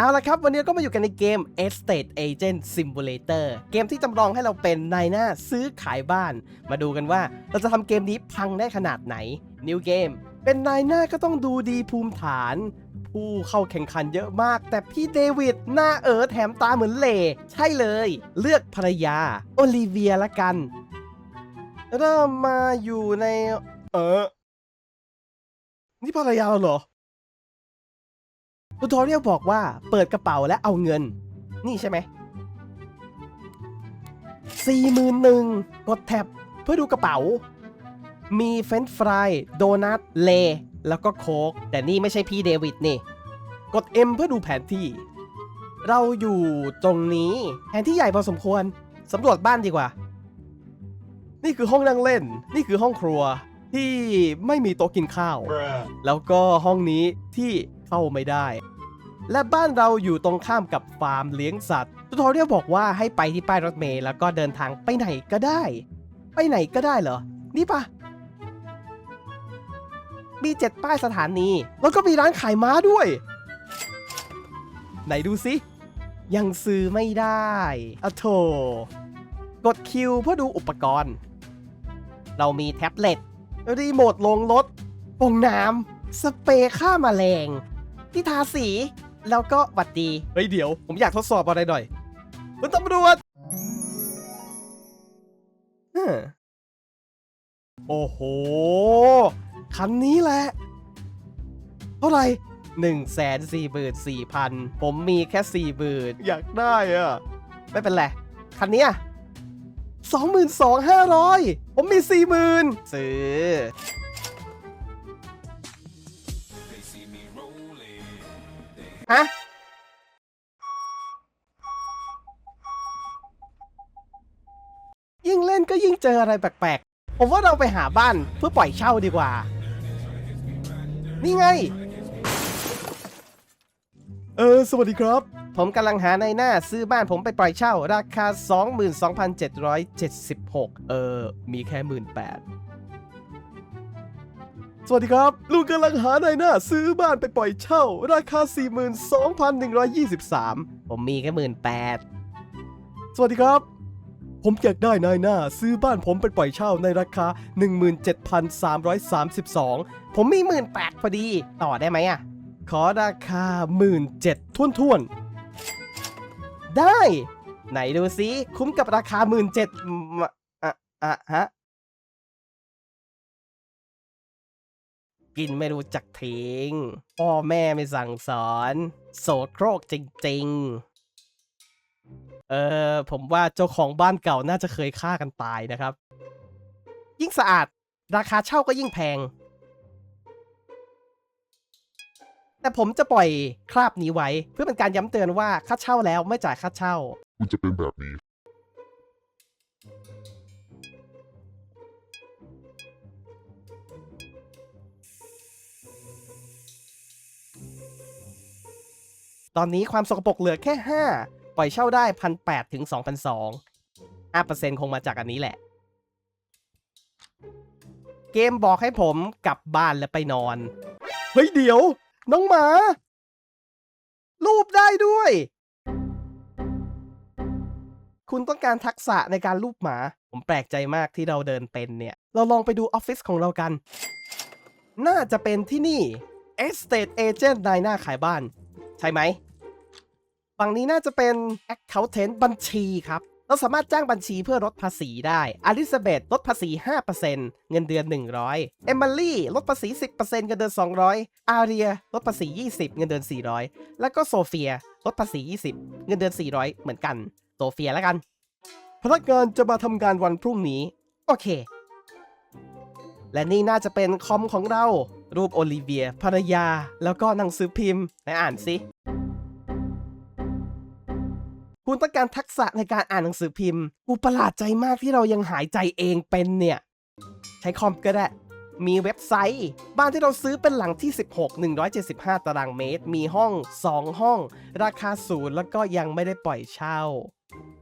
เอาละครับ วันนี้ก็มาอยู่กันในเกม Estate Agent Simulator เกมที่จำลองให้เราเป็นนายหน้าซื้อขายบ้าน มาดูกันว่าเราจะทำเกมนี้พังได้ขนาดไหน New Game เป็นนายหน้าก็ต้องดูดีภูมิฐาน ผู้เข้าแข่งขันเยอะมาก แต่พี่เดวิดหน้าเอ๋อแถมตาเหมือนเหล่ใช่เลย เลือกภรรยา โอลิเวียละกัน เริ่มมาอยู่ใน เออนี่ภรรยาเราเหรอ ทูทอเรียลบอกว่าเปิดกระเป๋าและเอาเงิน นี่ใช่ไหมสี่หมื่นหนึ่งกดแท็บเพื่อดูกระเป๋า มีเฟรนช์ฟรายโดนัทเล แล้วก็โค้กแต่นี่ไม่ใช่พี่เดวิดนี่ กด M เพื่อดูแผนที่ เราอยู่ตรงนี้แผนที่ใหญ่พอสมควรสำรวจบ้านดีกว่า นี่คือห้องนั่งเล่น นี่คือห้องครัวที่ไม่มีโต๊ะกินข้าว Bruh. แล้วก็ห้องนี้ที่เข้าไม่ได้ และบ้านเราอยู่ตรงข้ามกับฟาร์มเลี้ยงสัตว์ทูทอเรียลบอกว่าให้ไปที่ป้ายรถเมล์แล้วก็เดินทางไปไหนก็ได้ ไปไหนก็ได้เหรอ นี่ปะมีเจ็ดป้ายสถานี แล้วก็มีร้านขายม้าด้วย ไหนดูสิยังซื้อไม่ได้อะโถกดคิวเพื่อดูอุปกรณ์ เรามีแท็บเล็ต รีโมทลงรถปงน้ำ สเปรย์ฆ่ามาแมลงที่ทาสี แล้วก็หวัดดี เฮ้ยเดี๋ยวผมอยากทดสอบอะไรหน่อยคุณตำรวจเฮ้อโอ้โห คันนี้แหละ เท่าไหร่หนึ่งแสนสี่หมื่นสี่พันผมมีแค่สี่หมื่นอยากได้อะไม่เป็นไร คันเนี้ยสองหมื่นสองห้าร้อยผมมีสี่หมื่นซื้อ ฮะ ยิ่งเล่นก็ยิ่งเจออะไรแปลกๆ ผมว่าเราไปหาบ้านเพื่อปล่อยเช่าดีกว่า นี่ไง เออ สวัสดีครับ ผมกำลังหาในหน้าซื้อบ้านผมไปปล่อยเช่า ราคา 22,776 เออ มีแค่ 18,000 สวัสดีครับ ลุงกำลังหาในหน้าซื้อบ้านไปปล่อยเช่า ราคา 42,123 ผมมีแค่หมื่นแปดสวัสดีครับ ผมอยากได้นายหน้าซื้อบ้านผมไปปล่อยเช่าในราคา 17,332 ผมมีหมื่นแปดพอดี ต่อได้ไหมอะ ขอราคาหมื่นเจ็ดท่วนๆได้ ไหนดูซิ คุ้มกับราคาหมื่นเจ็ดอะอะฮะ กินไม่รู้จักทิ้ง พ่อแม่ไม่สั่งสอน โสโครกจริง ๆ เออผมว่าเจ้าของบ้านเก่าน่าจะเคยฆ่ากันตายนะครับ ยิ่งสะอาด ราคาเช่าก็ยิ่งแพง แต่ผมจะปล่อยคราบนี้ไว้ เพื่อเป็นการย้ำเตือนว่าค่าเช่าแล้วไม่จ่ายค่าเช่า คุณจะเป็นแบบนี้ ตอนนี้ความสกปรกเหลือแค่ 5 ปล่อยเช่าได้1,800ถึง2,200 5%คงมาจากอันนี้แหละ เกมบอกให้ผมกลับบ้านและไปนอน เฮ้ยเดี๋ยว น้องหมา รูปได้ด้วย คุณต้องการทักษะในการรูปหมา ผมแปลกใจมากที่เราเดินเป็นเนี่ย เราลองไปดูออฟฟิศของเรากัน น่าจะเป็นที่นี่ Estate Agent นายหน้าขายบ้าน ใช่ไหมฝั่งนี้น่าจะเป็น Accountant บัญชีครับเราสามารถจ้างบัญชีเพื่อลดภาษีได้อลิซาเบธลดภาษี 5%เงินเดือน 100 เอมิลี่ลดภาษี 10%เงินเดือน 200 อาเรียลดภาษี 20 เงินเดือน 400 แล้วก็โซเฟียลดภาษี 20 เงินเดือน 400 เหมือนกัน โซเฟียแล้วกัน พนักงานจะมาทำงานวันพรุ่งนี้ โอเค และนี่น่าจะเป็นคอมของเรา รูปโอลิเวียภรรยา แล้วก็หนังสือพิมพ์ไหนอ่านสิคุณต้องการทักษะในการอ่านหนังสือพิมพ์ กูประหลาดใจมากที่เรายังหายใจเองเป็นเนี่ย ใช้คอมก็ได้ มีเว็บไซต์ บ้านที่เราซื้อเป็นหลังที่ 16 175 ตารางเมตร มีห้อง 2 ห้อง ราคาศูนย์แล้วก็ยังไม่ได้ปล่อยเช่า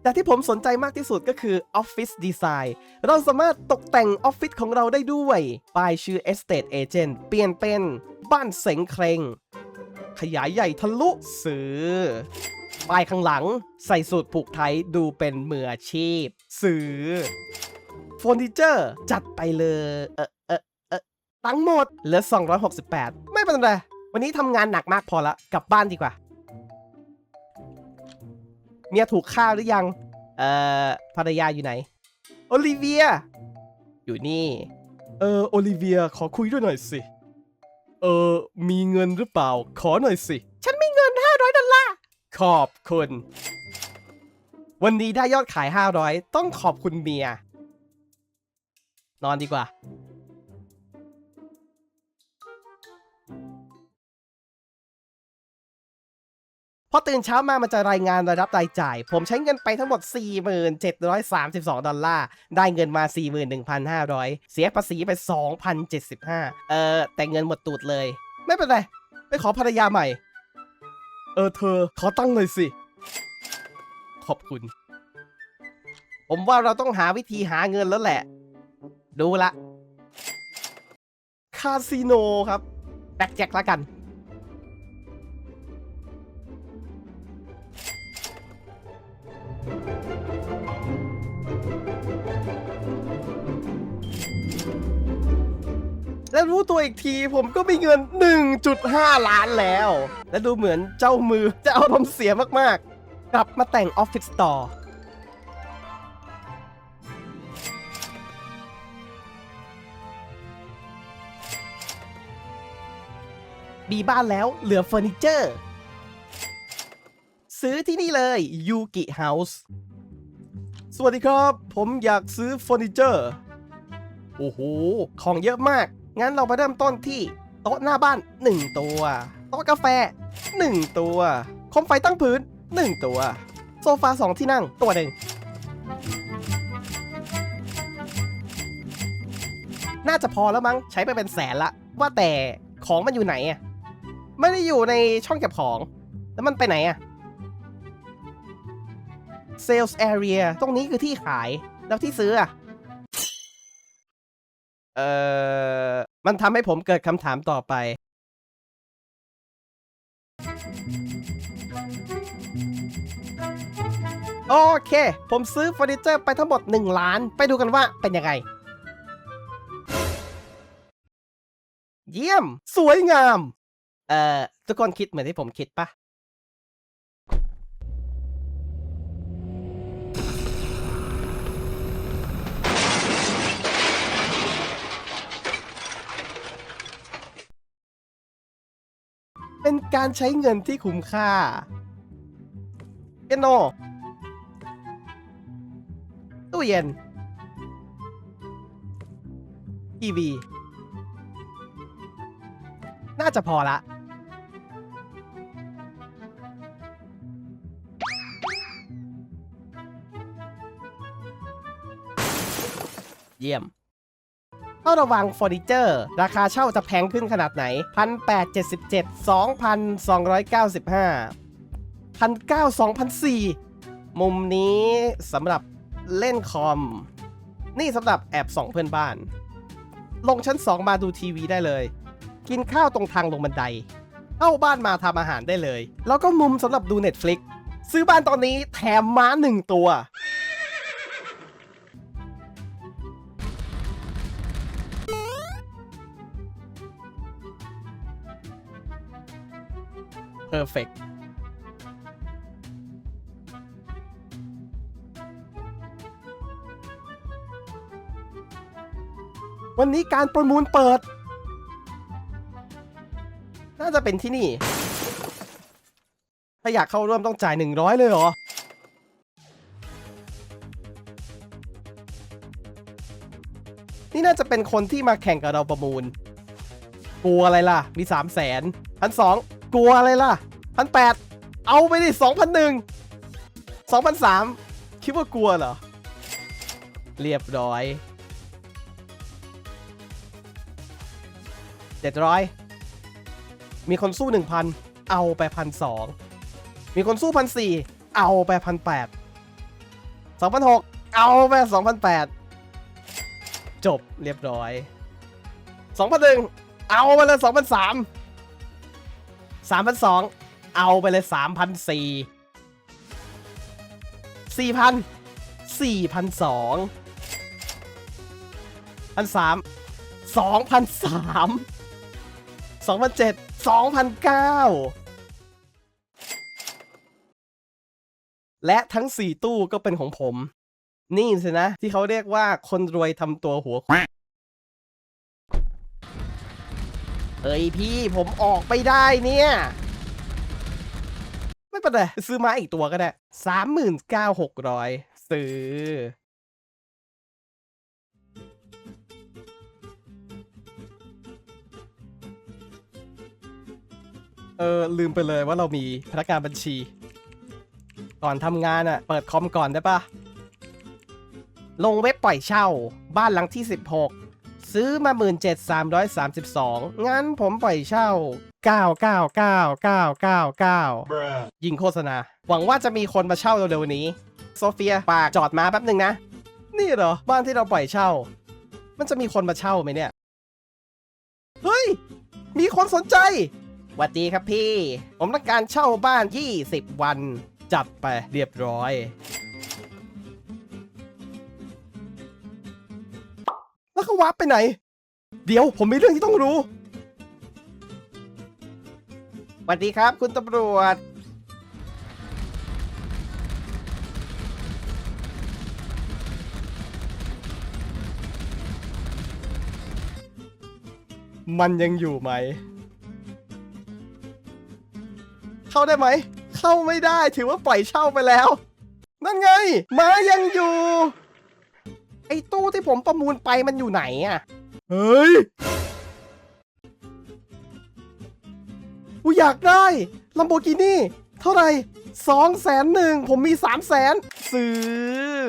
แต่ที่ผมสนใจมากที่สุดก็คือ Office Design เราสามารถตกแต่งออฟฟิศของเราได้ด้วย ป้ายชื่อ Estate Agent เปลี่ยนเป็นบ้านเสงเครงขยายใหญ่ทะลุซื้อป้ายข้างหลัง ใส่สูตรผูกไทยดูเป็นมืออาชีพซื้อเฟอร์นิเจอร์ จัดไปเลย เออเออเออตังหมดเหลือ 268 ไม่เป็นไร วันนี้ทำงานหนักมากพอละ กลับบ้านดีกว่า เมียถูกฆ่าหรือยัง เอ่อภรรยาอยู่ไหน โอลิเวีย อยู่นี่ เออโอลิเวียขอคุยด้วยหน่อยสิ เออมีเงินหรือเปล่า ขอหน่อยสิ ฉันมีเงิน 500 ดอลลาร์ ขอบคุณ วันนี้ได้ยอดขาย 500 ต้องขอบคุณเมีย นอนดีกว่า พอตื่นเช้ามามันจะรายงานรายรับรายจ่าย ผมใช้เงินไปทั้งหมด 4732 ดอลลาร์ ได้เงินมา 41,500 เสียภาษีไป 2,075 เออ แต่เงินหมดตูดเลย ไม่เป็นไร ไปขอภรรยาใหม่ เออเธอ ขอตั้งหน่อยสิ ขอบคุณ ผมว่าเราต้องหาวิธีหาเงินแล้วแหละ ดูละ คาสิโนครับ แบ็กแจ็คละกัน แล้วรู้ตัวอีกทีผมก็มีเงิน 1.5 ล้านแล้ว และดูเหมือนเจ้ามือจะเอาทำเสียมากๆ กลับมาแต่งออฟฟิศต่อมีบ้านแล้วเหลือเฟอร์นิเจอร์ ซื้อที่นี่เลยยูกิเฮาส์สวัสดีครับ ผมอยากซื้อเฟอร์นิเจอร์ โอ้โห ของเยอะมาก งั้นเรามาเริ่มต้นที่โต๊ะหน้าบ้าน 1 ตัว โต๊ะกาแฟ 1 ตัวโคมไฟตั้งพื้น 1 ตัว โซฟา 2 ที่นั่งตัวหนึ่งน่าจะพอแล้วมั้งใช้ไปเป็นแสนละ ว่าแต่ของมันอยู่ไหนอะไม่ได้อยู่ในช่องเก็บของ แล้วมันไปไหนอะ Sales Area ตรงนี้คือที่ขายแล้วที่ซื้ออะ เอ่อ มันทำให้ผมเกิดคำถามต่อไป โอเค ผมซื้อเฟอร์นิเจอร์ไปทั้งหมด 1 ล้าน ไปดูกันว่าเป็นยังไง เยี่ยม สวยงาม เอ่อ ทุกคนคิดเหมือนที่ผมคิดปะ การใช้เงินที่คุ้มค่าเปียโนตู้เย็นทีวี น่าจะพอละ เยี่ยม ต้องระวังเฟอร์นิเจอร์ ราคาเช่าจะแพงขึ้นขนาดไหน 1,877 2,295 1,900 2,004 มุมนี้สำหรับเล่นคอม นี่สำหรับแอบส่องเพื่อนบ้าน ลงชั้น 2 มาดูทีวีได้เลย กินข้าวตรงทางลงบันได เข้าบ้านมาทำอาหารได้เลย แล้วก็มุมสำหรับดู Netflix ซื้อบ้านตอนนี้แถมม้าหนึ่งตัว perfect วันนี้การประมูลเปิด น่าจะเป็นที่นี่ ถ้าอยากเข้าร่วมต้องจ่าย 100 เลยเหรอ นี่น่าจะเป็นคนที่มาแข่งกับเราประมูล กลัวอะไรล่ะ มี 3 0 0แสนพันสอง กลัวอะไรล่ะพันแปดเอาไปดิสองพันหนึ่งสองพันสามคิดว่ากลัวเหรอ เรียบร้อยเจ็ดร้อยมีคนสู้หนึ่งพันเอาไปพันสองมีคนสู้พันสี่เอาไปพันแปดสองพันหกเอาไปสองพันแปดจบเรียบร้อยสองพันหนึ่งเอาไปเลยสองพันสาม สามพันสองเอาไปเลยสามพันสี่สี่พันสี่พันสองพันสามสองพันสามสองพันเจ็ดสองพันเก้าและทั้งสี่ตู้ก็เป็นของผม นี่สินะ ที่เขาเรียกว่าคนรวยทำตัวหัว เอ้ยพี่ผมออกไปได้เนี่ย ไม่เป็นไรซื้อมาอีกตัวก็ได้สามหมื่นเก้าหกร้อยซื้อ เออ ลืมไปเลยว่าเรามีพนักงานบัญชี ก่อนทำงานอะ่ะ เปิดคอมก่อนได้ปะลงเว็บปล่อยเช่า บ้านหลังที่ 16 ซื้อมา 17,332 งั้นผมปล่อยเช่า9999999 ยิงโฆษณา หวังว่าจะมีคนมาเช่าเร็วๆนี้ โซเฟียฝากจอดมาแป๊บหนึ่งนะ นี่เหรอ บ้านที่เราปล่อยเช่า มันจะมีคนมาเช่าไหมเนี่ย เฮ้ย มีคนสนใจหวัสดีครับพี่ ผมต้องการเช่าบ้าน 20 วัน จัดไปเรียบร้อย แล้วเขาวับไปไหน เดี๋ยวผมมีเรื่องที่ต้องรู้สวัสดีครับ คุณตำรวจ มันยังอยู่ไหม เข้าได้ไหม เข้าไม่ได้ถือว่าปล่อยเช่าไปแล้ว นั่นไงหมายังอยู่ ไอ้ตู้ที่ผมประมูลไปมันอยู่ไหนอะ เฮ้ย กูอยากได้ลัมโบกินี่เท่าไหร่สองแสนหนึ่งผมมีสามแสนซื้อ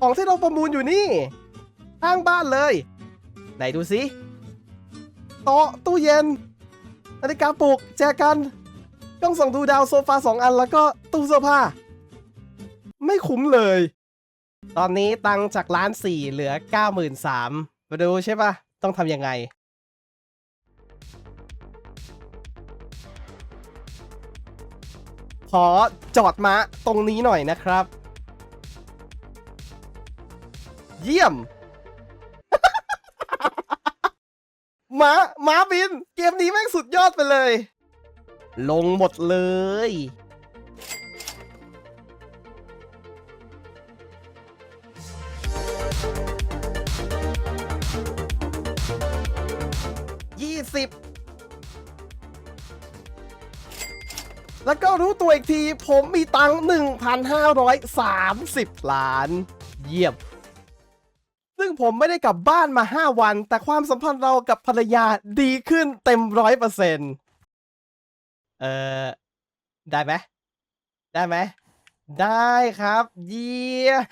ของที่เราประมูลอยู่นี่ข้างบ้านเลย ไหนดูสิ โต๊ะตู้เย็นนาฬิกาปลุกแจกันกล้องส่องดูดาวโซฟาสองอันแล้วก็ตู้เสื้อผ้า ไม่คุ้มเลย ตอนนี้ตังจากล้านสี่เหลือ 93,000มาดูใช่ปะต้องทำยังไงขอจอดม้าตรงนี้หน่อยนะครับ เยี่ยม ม้าม้าบิน เกมนี้แม่งสุดยอดไปเลย ลงหมดเลย ยี่สิบ แล้วก็รู้ตัวอีกที ผมมีตังค์1,530 ล้าน เยี่ยม งผมไม่ได้กลับบ้านมา 5 วัน แต่ความสัมพันธ์เรากับภรรยาดีขึ้นเต็มร้อยเปอร์เซ็นต์เออได้ไหมได้ไหม ได้ครับ เยี่ยม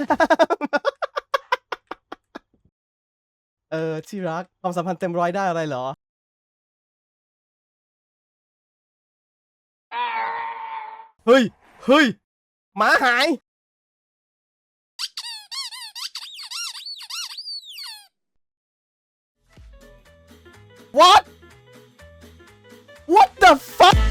เออ ที่รัก ความสัมพันธ์เต็มร้อยได้อะไรเหรอ เฮ้ย เฮ้ยหมาหาย What? What the fuck?